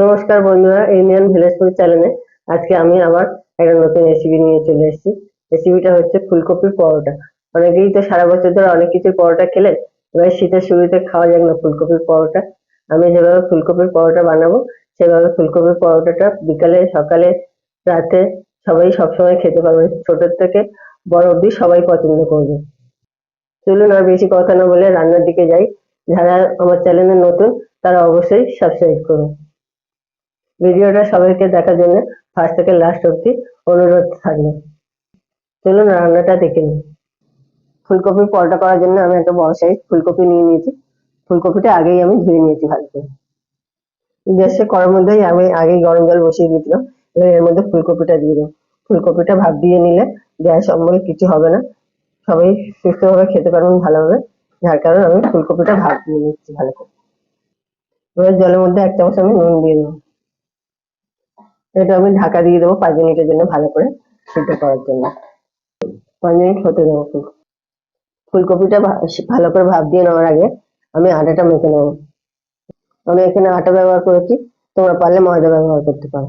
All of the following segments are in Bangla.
নমস্কার বন্ধুরা ইন্ডিয়ান ভিলেজ ফুড চ্যানেলে আজকে আমি আবার একটা নতুন রেসিপি নিয়ে চলে এসেছি। রেসিপিটা হচ্ছে ফুলকপির পরোটা। অনেকেই তো সারা বছর ধরে অনেক কিছু পরোটা খেলে এবার শীতের শুরুতে খাওয়া যায় না ফুলকপির পরোটা। আমি যেভাবে ফুলকপির পরোটা বানাবো, সেভাবে ফুলকপির পরোটাটা বিকালে, সকালে, রাতে সবাই সবসময় খেতে পারবে। ছোট থেকে বড় অব্দি সবাই পছন্দ করবে। চলুন আর বেশি কথা না বলে রান্নার দিকে যাই। যারা আমার চ্যানেলে নতুন, তারা অবশ্যই সাবস্ক্রাইব করুন। ভিডিওটা সবাইকে দেখার জন্য ফার্স্ট থেকে লাস্ট অবধি অনুরোধ থাকবে চলুন রান্নাটা দেখে নিই। ফুলকপির পরোটা করার জন্য আমি একটা বড় সাইজ ফুলকপি নিয়ে নিয়েছি। ফুলকপিটা আগেই আমি ধুয়ে নিয়েছি ভালো করে গ্যাসে করার মধ্যেই আমি আগেই গরম জল বসিয়ে দিয়েছিলাম, এবার এর মধ্যে ফুলকপিটা দিয়ে দেবো ফুলকপিটা ভাপ দিয়ে নিলে গ্যাস অম্বল কিছু হবে না। সবাই সুস্থভাবে খেতে পারবেন ভালোভাবে। যার কারণে আমি ফুলকপিটা ভাব দিয়ে নিচ্ছি ভালো করে। এবার জলের মধ্যে এক চামচ আমি নুন দিয়ে দেবো এটা আমি ঢাকা দিয়ে দেবো পাঁচ মিনিটের জন্য ভালো করে সিদ্ধ করার জন্য। পাঁচ মিনিট হতে দেবো ফুলকপিটা ভালো করে ভাপ দিয়ে নেওয়ার আগে আমি আটাটা মেখে নেব। আমি এখানে আটা ব্যবহার করেছি, তোমরা পারলে ময়দা ব্যবহার করতে পারো।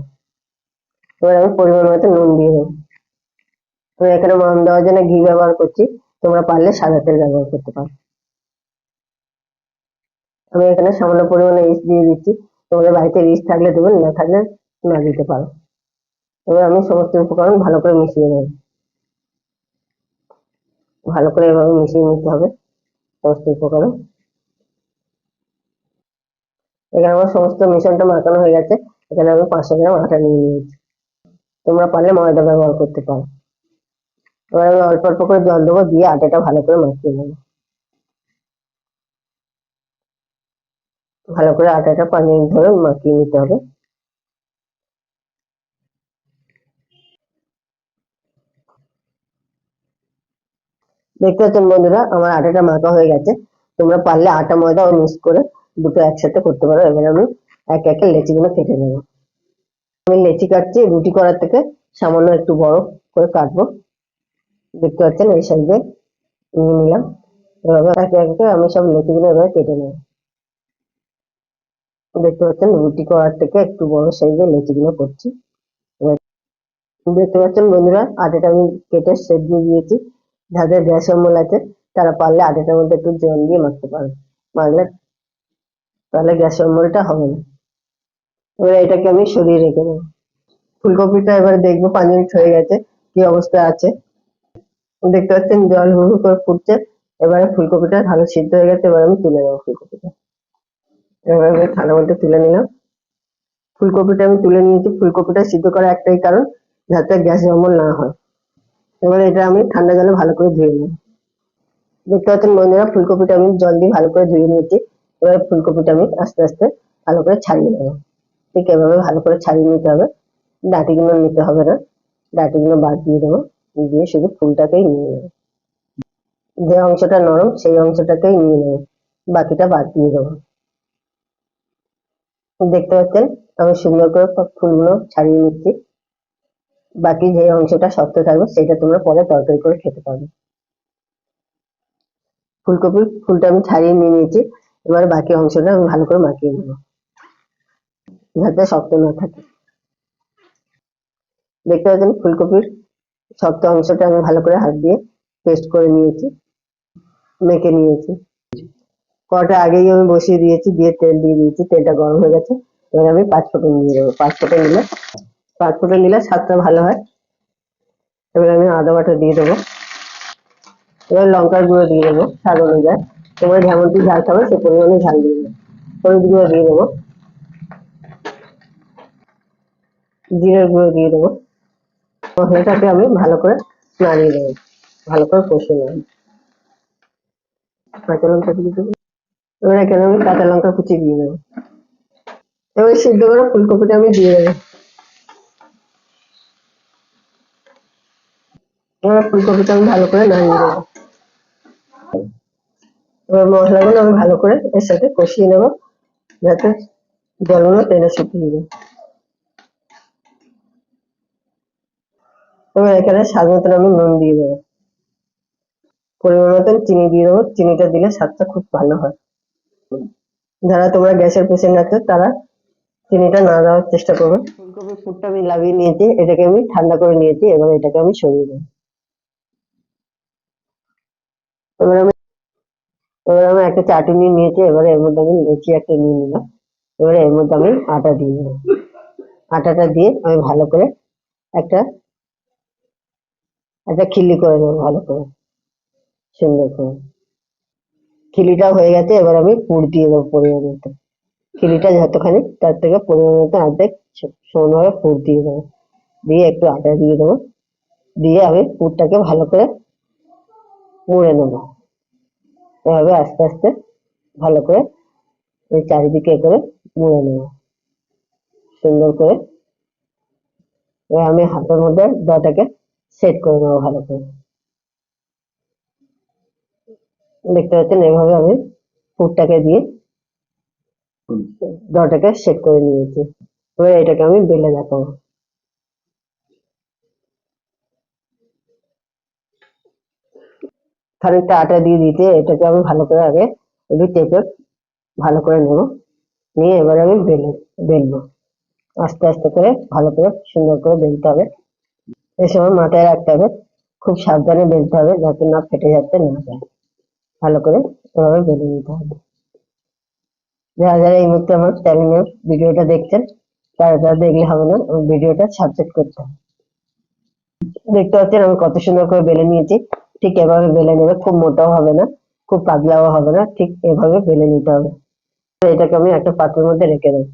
এবার আমি পরিমাণ মতো নুন দিয়ে দেবো। আমি এখানে ময়ম দেওয়ার জন্য ঘি ব্যবহার করছি, তোমরা পারলে সাদা তেল ব্যবহার করতে পারো। আমি এখানে সামান্য পরিমাণে ইস্ট দিয়ে দিচ্ছি। তোমাদের বাড়িতে ইস্ট থাকলে দেবেন, না থাকলে না দিতে পারো। এবার আমি সমস্ত উপকরণ ভালো করে মিশিয়ে নেব। ভালো করে এভাবে মিশিয়ে নিতে হবে সমস্ত উপকরণ। এখানে আমার সমস্ত মিশ্রণটা মাখানো হয়ে গেছে। এখানে আমি পাঁচশো গ্রাম আটা নিয়ে নিয়েছি। তোমরা পারলে ময়দা ব্যবহার করতে পারো। এবার আমি অল্প অল্প করে জল দেবো দিয়ে আটাটা ভালো করে মাখিয়ে নেব। ভালো করে আটাটা পাঁচ মিনিট ধরে মাখিয়ে নিতে হবে। দেখতে পাচ্ছেন বন্ধুরা, আমার আটাটা মাখা হয়ে গেছে। তোমরা পারলে আটা, ময়দা ও মিক্স করে দুটো একসাথে করতে পারো। এবার আমি এক একে লেচিগুলো কেটে নেব। আমি লেচি কাটছি, রুটি করার থেকে সামান্য একটু বড় করে কাটবো। দেখতে পাচ্ছেন এই সাইজে নিয়ে নিলাম। এভাবে একে একে আমি সব লেচিগুলো এভাবে কেটে নেব। দেখতে পাচ্ছেন রুটি করার থেকে একটু বড় সাইজের লেচিগুলো করছি। দেখতে পাচ্ছেন বন্ধুরা, আটাটা আমি কেটে সেট দিয়ে দিয়েছি। যাদের গ্যাস অম্বল আছে, তারা পারলে আটাটার মধ্যে একটু জল দিয়ে মাখতে পারে। মাখলে তাহলে গ্যাস অম্বলটা হবে না। এবার এটাকে আমি সরিয়ে রেখে দেবো। ফুলকপিটা এবার দেখব পাঁচ মিনিট হয়ে গেছে, কি অবস্থা আছে। দেখতে পাচ্ছেন জল হুড় করে ফুটছে। এবারে ফুলকপিটা ভালো সিদ্ধ হয়ে গেছে, এবার আমি তুলে নেব ফুলকপিটা। এবার আমি থালার মধ্যে তুলে নিলাম। ফুলকপিটা আমি তুলে নিয়েছি। ফুলকপিটা সিদ্ধ করার একটাই কারণ, যাতে গ্যাস অম্বল না হয়। এবার এটা আমি ঠান্ডা জলে ভালো করে ধুয়ে নেব। দেখতে পাচ্ছেন বন্ধুরা, ফুলকপিটা আমি জল দিয়ে ভালো করে ধুয়ে নিয়েছি। এবার ফুলকপিটা আমি আস্তে আস্তে ভালো করে ছাড়িয়ে নেব। ঠিক এভাবে ভালো করে ছাড়িয়ে নিতে হবে। ডাঁটিগুলো নিতে হবে না। ডাঁটিগুলো বাদ দিয়ে দেবো। দিয়ে শুধু ফুলটাকেই নিয়ে নেব। যে অংশটা নরম, সেই অংশটাকেই নিয়ে নেব। বাকিটা বাদ দিয়ে দেবো। দেখতে পাচ্ছেন, আমি সুন্দর করে ফুলগুলো ছাড়িয়ে নিচ্ছি। বাকি যে অংশটা শক্ত থাকবে, সেটা তোমরা পরে তরকারি করে খেতে পারবে। ফুলকপির ফুলটা আমি ছাড়িয়ে নিয়ে নিয়েছি। এবার বাকি অংশটা আমি ভালো করে মাখিয়ে নেব। যাতে শক্ত না থাকে। দেখতে পাচ্ছেন ফুলকপির শক্ত অংশটা আমি ভালো করে হাত দিয়ে পেস্ট করে নিয়েছি, মেখে নিয়েছি। কটা আগেই আমি বসিয়ে দিয়েছি, দিয়ে তেল দিয়ে দিয়েছি, তেলটা গরম হয়ে গেছে। এবার আমি পাঁচ ফোড়ন দিয়ে দেবো পাঁচ ফোড়ন দিলে পাঁচ ফোড়ন দিলে স্বাদটা ভালো হয়। এবার আমি আদা বাটা দিয়ে দেবো। এবার লঙ্কার গুঁড়ো দিয়ে দেবো স্বাদ অনুযায়ী। তোমরা যেমনটি ঝাল খাবে সে পরিমাণে ঝাল দিয়ে দেবো। হলুদ গুঁড়ো দিয়ে দেবো। জিরের গুঁড়ো দিয়ে দেবো। মশলাটাকে আমি ভালো করে নাড়িয়ে দেবো। ভালো করে কষিয়ে নেব। কাঁচা লঙ্কা দিয়ে দেবো। এবার এখানে আমি কাঁচা লঙ্কা কুচি দিয়ে দেবো। এবার সিদ্ধ করে ফুলকপিটা আমি দিয়ে দেবো। এবার ফুলকপিটা আমি ভালো করে নাড়িয়ে দেবো এবার মশলাগুলো আমি ভালো করে এর সাথে কষিয়ে নেব, যাতে জলগুলো তেলে শুকিয়ে যায়। এবার এখানে স্বাদ মতন আমি নুন দিয়ে দেবো। পরিমাণ মতন চিনি দিয়ে দেবো। চিনিটা দিলে স্বাদটা খুব ভালো হয়। যারা তোমরা গ্যাসের পেশেন্ট আছো, তারা চিনিটা না দেওয়ার চেষ্টা করবে। ফুলকপির পুরটা আমি লাগিয়ে নিয়েছি, এটাকে আমি ঠান্ডা করে নিয়েছি, এবার এটাকে আমি সরিয়ে দেবো। এবার আমি এবার আমি একটা চাটনি নিয়েছি, এবারে এর মধ্যে আমি লেচি একটা নিয়ে নিলাম। এবারে এর মধ্যে আমি আটা দিয়ে দেবো। আটাটা দিয়ে আমি ভালো করে একটা একটা খিল্লি করে নেব ভালো করে, সুন্দর করে। খিলিটা হয়ে গেছে, এবার আমি পুর দিয়ে দেবো পরিমাণ মতো। খিলিটা যতখানি তার থেকে পরিমাণ মতো অর্ধেক সমানভাবে পুর দিয়ে দেবো। দিয়ে একটু আটা দিয়ে দেবো। দিয়ে আমি পুরটাকে ভালো করে মুড়ে নেব। এভাবে আস্তে আস্তে ভালো করে ওই চারিদিকে করে মুড়ে নেব। সুন্দর করে এবার আমি হাতের মধ্যে দটাকে সেট করে নেব ভালো করে। দেখতে পাচ্ছেন এভাবে আমি পুরটাকে দিয়ে দটাকে সেট করে নিয়েছি। এবার এটাকে আমি বেলে দেখাবো। খানিকটা আটা দিয়ে দিতে, এটাকে আমি ভালো করে আগে একটু চেপে ভালো করে নেব। নিয়ে এবার আমি বেলে, বেলবো। আস্তে আস্তে করে ভালো করে সুন্দর করে বেলতে হবে। এই সময় মাথায় রাখতে হবে, খুব সাবধানে বেলতে হবে যাতে না ফেটে যাতে না যায়। ভালো করে এভাবে বেলে নিতে হবে। যারা যারা এই মুহূর্তে আমার চ্যানেলের ভিডিওটা দেখছেন, তারা তারা দেখলে হবে না ভিডিওটা সাবজেক্ট করতে হবে। দেখতে পাচ্ছেন আমি কত সুন্দর করে বেলে নিয়েছি। ঠিক এভাবে বেলে নেবে, খুব মোটাও হবে না, খুব পাতলাও হবে না, ঠিক এভাবে বেলে নিতে হবে। এটাকে আমি একটা পাত্রের মধ্যে রেখে দেবো।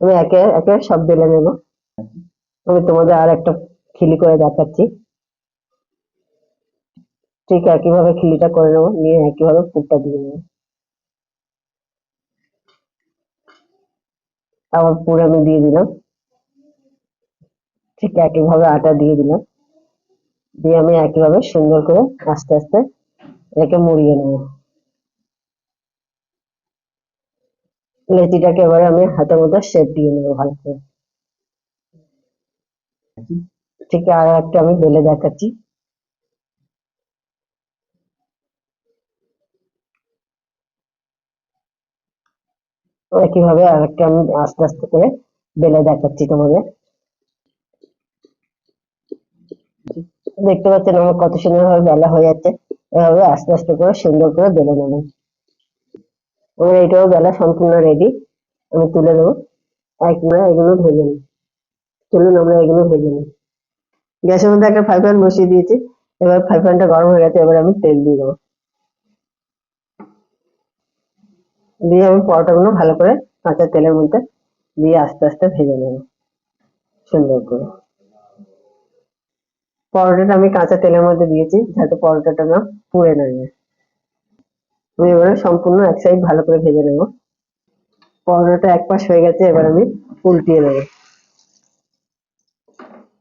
আমি একে একে সব বেলে নেব। আমি তোমাদের আর একটা খিলি করে দেখাচ্ছি। ঠিক একইভাবে খিলিটা করে নেব, নিয়ে একইভাবে পুরটা দিয়ে নেব। আবার পুর আমি দিয়ে দিলাম। ঠিক একইভাবে আটা দিয়ে দিলাম। দিয়ে আমি একইভাবে সুন্দর করে আস্তে আস্তে এটাকে মুড়িয়ে নেব। লেচিটাকে এবারে আমি হাতের মধ্যে শেপ দিয়ে নেব ভালো করে। ঠিক আর একটা আমি বেলে দেখাচ্ছি। একইভাবে আর একটা আমি আস্তে আস্তে করে বেলে দেখাচ্ছি তোমাদের। দেখতে পাচ্ছেন আমার কত সুন্দর ভাবে বেলা হয়ে যাচ্ছে। এভাবে আস্তে আস্তে করে সুন্দর করে বেলে নেবেন আমার এইটাও বেলা সম্পূর্ণ রেডি আমি তুলে দেবো আমরা এগুলো ভেজে নিই চলুন আমরা এগুলো ভেজে নিই গ্যাসের মধ্যে একটা ফ্রাই প্যান বসিয়ে দিয়েছি। এবার ফ্রাই প্যানটা গরম হয়ে গেছে, এবার আমি তেল দিয়ে দেবো। দিয়ে আমি পরোটাগুলো ভালো করে কাঁচা তেলের মধ্যে দিয়ে আস্তে আস্তে ভেজে নেব। সুন্দর করে। পরোটাটা আমি কাঁচা তেলের মধ্যে দিয়েছি, যাতে পরোটাটা না পুড়ে না যায়। আমি এবারে সম্পূর্ণ এক সাইড ভালো করে ভেজে নেব। পরোটাটা এক পাশ হয়ে গেছে, এবার আমি উল্টিয়ে নেব।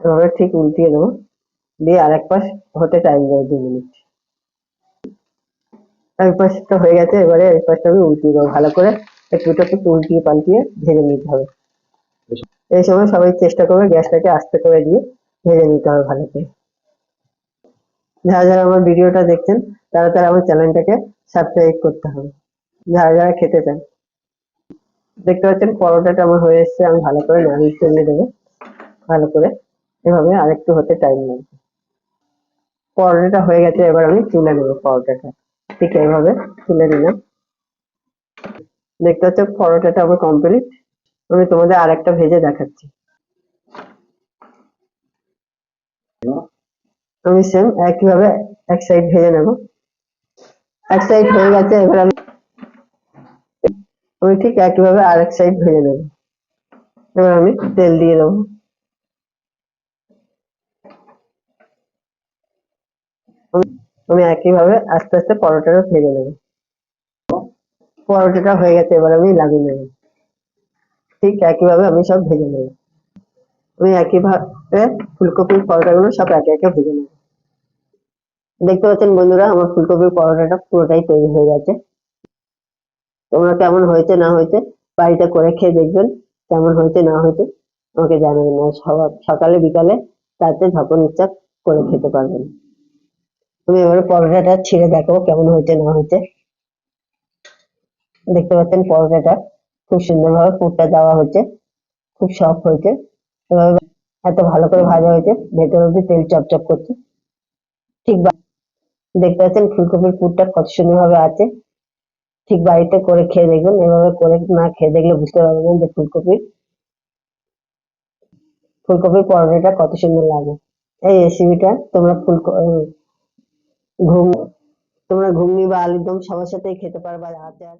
এভাবে ঠিক উল্টিয়ে দেবো দিয়ে আর এক পাশ হতে টাইম দেবো, দু মিনিট। এক পাশটা হয়ে গেছে, এবারে এক পাশটা আমি উল্টিয়ে দেবো। ভালো করে একটু একটু উল্টিয়ে পাল্টিয়ে ভেজে নিতে হবে। এই সময় সবাই চেষ্টা করবে গ্যাসটাকে আস্তে করে দিয়ে ভেজে নিতে হবে ভালো করে। যারা যারা আমার ভিডিওটা দেখছেন, তারা তারা আমার চ্যানেলটাকে সাবস্ক্রাইব করতে হবে। যারা যারা খেতে চান। দেখতে পাচ্ছেন পরোটাটা আমার হয়ে এসেছে, আমি ভালো করে নাড়িয়ে চলিয়ে দেবো। ভালো করে। এভাবে আরেকটু হতে টাইম লাগবে। পরোটাটা হয়ে গেছে, এবার আমি তুলে নেব পরোটাটা। ঠিক এইভাবে তুলে নিলাম। দেখতে পাচ্ছ পরোটাটা আমার কমপ্লিট আমি তোমাদের আরেকটা ভেজে দেখাচ্ছি। আমি সেম একইভাবে এক সাইড ভেজে নেব। এক সাইড হয়ে গেছে, এবার আমি আমি ঠিক একইভাবে এক সাইড ভেজে নেব। এবার আমি তেল দিয়ে দেবো। আমি- আমি একইভাবে আস্তে আস্তে পরোটাটা ভেজে নেব। পরোটাটা হয়ে গেছে, এবার আমি লাগিয়ে নেব। ঠিক একইভাবে আমি সব ভেজে নেব। আমি একইভাবে ফুলকপির পরোটাগুলো সব একে একে ভেজে নেব। দেখতে পাচ্ছেন বন্ধুরা, আমার ফুলকপির পরোটাটা পুরোটাই তৈরি হয়ে গেছে। তোমরা কেমন হয়েছে, না হয়েছে, বাড়িতে করে খেয়ে দেখবেন, কেমন হয়েছে, না হয়েছে, আমাকে জানাবেন। আর সকালে, বিকালে, রাতে যখন ইচ্ছা করে খেতে পারবেন। তুমি এবারে পরোটাটা ছিঁড়ে দেখো, কেমন হয়েছে, না হয়েছে। দেখতে পাচ্ছেন পরোটাটা খুব সুন্দরভাবে পুরটা দেওয়া হয়েছে, খুব সফট হয়েছে। এভাবে এত ভালো করে ভাজা হয়েছে, ভেতর অব্দি তেল চপচপ করছে। ঠিক দেখতে পাচ্ছেন, ফুলকপির পুরটা কত সুন্দরভাবে আছে। ঠিক বাড়িতে করে খেয়ে দেখবেন, এভাবে করে না খেয়ে দেখলে বুঝতে পারবেন যে ফুলকপির ফুলকপির পরোটাটা কত সুন্দর লাগে। এই রেসিপিটা তোমরা ফুলকপি ঘুম, তোমরা ঘুগনি বা আলুরদম সবার সাথেই খেতে পারবে আচার